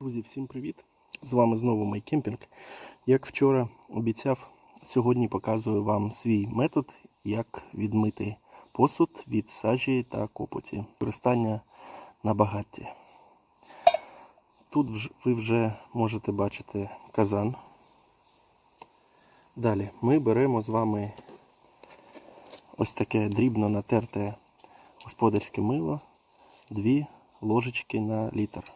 Друзі, всім привіт! З вами знову MyCamping. Як вчора обіцяв, сьогодні показую вам свій метод, як відмити посуд від сажі та копоті. Використання на багатті. Тут ви вже можете бачити казан. Далі ми беремо з вами ось таке дрібно натерте господарське мило, дві ложечки на літр.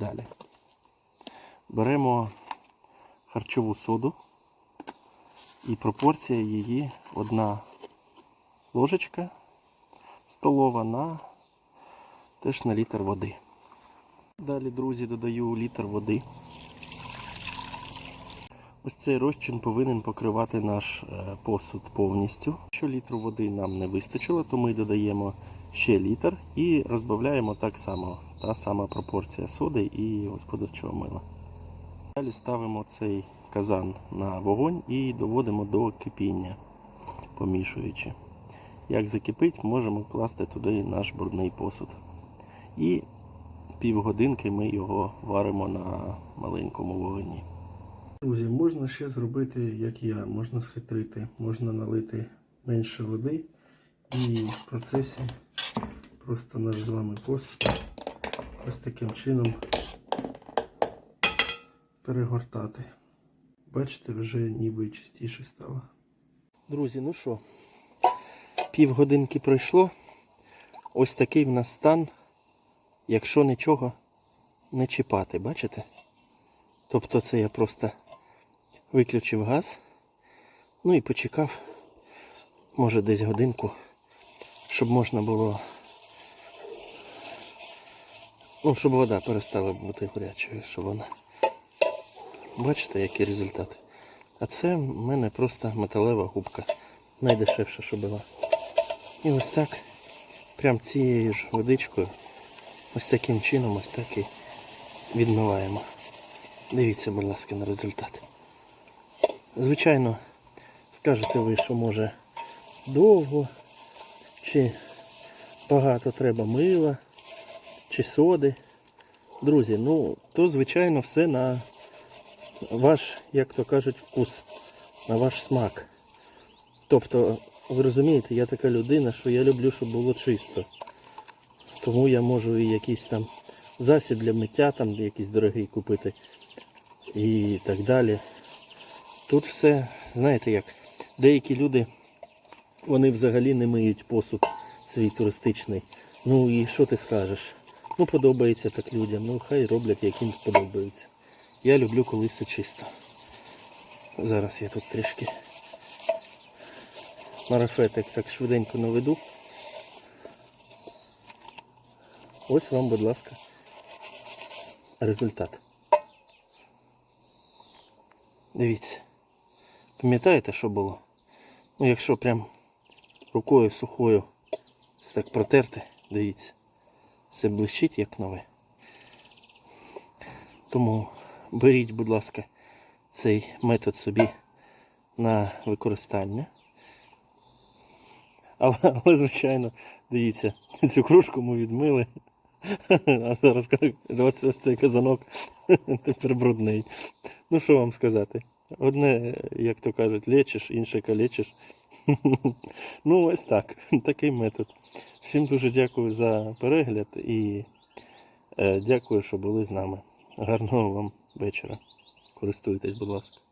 Далі. Беремо харчову соду і пропорція її одна ложечка столова на теж на літр води. Далі, друзі, додаю літр води. Ось цей розчин повинен покривати наш е, посуд повністю. Якщо літру води нам не вистачило, то ми додаємо ще літр і розбавляємо так само, та сама пропорція соди і господарчого мила. Далі ставимо цей казан на вогонь і доводимо до кипіння, помішуючи. Як закипить, можемо класти туди наш брудний посуд. І півгодинки ми його варимо на маленькому вогні. Друзі, можна ще зробити, як я, можна схитрити, можна налити менше води і в процесі просто наш з вами посуд ось таким чином перегортати. Бачите, вже ніби чистіше стало. Друзі, ну що, півгодинки пройшло. Ось такий в нас стан, якщо нічого не чіпати, бачите? Тобто це я просто виключив газ, ну і почекав, може десь годинку, щоб можна було, ну, щоб вода перестала бути гарячою, щоб вона. Бачите, який результат? А це в мене просто металева губка. Найдешевша, що була. І ось так, прям цією ж водичкою, ось таким чином, ось так і відмиваємо. Дивіться, будь ласка, на результат. Звичайно, скажете ви, що може довго, чи багато треба мила, чи соди. Друзі, ну, то звичайно все на ваш, як то кажуть, вкус, на ваш смак. Тобто, ви розумієте, я така людина, що я люблю, щоб було чисто. Тому я можу і якийсь там засіб для миття, там якийсь дорогий купити і так далі. Тут все, знаєте як, деякі люди, вони взагалі не миють посуд свій туристичний. Ну і що ти скажеш? Ну подобається так людям, ну хай роблять, як подобається. Я люблю, коли все чисто. Зараз я тут трішки марафетик так швиденько наведу. Ось вам, будь ласка, результат. Дивіться. Пам'ятаєте, що було? Ну, якщо прям рукою сухою так протерти, дивіться, все блищить як нове. Тому беріть, будь ласка, цей метод собі на використання. Але, але звичайно, дивіться, цю кружку ми відмили. А зараз ось цей казанок тепер брудний. Ну що вам сказати? Одне, як то кажуть, лечиш, інше калечиш. Ну, ось так. Такий метод. Всім дуже дякую за перегляд і е, дякую, що були з нами. Гарного вам вечора. Користуйтесь, будь ласка.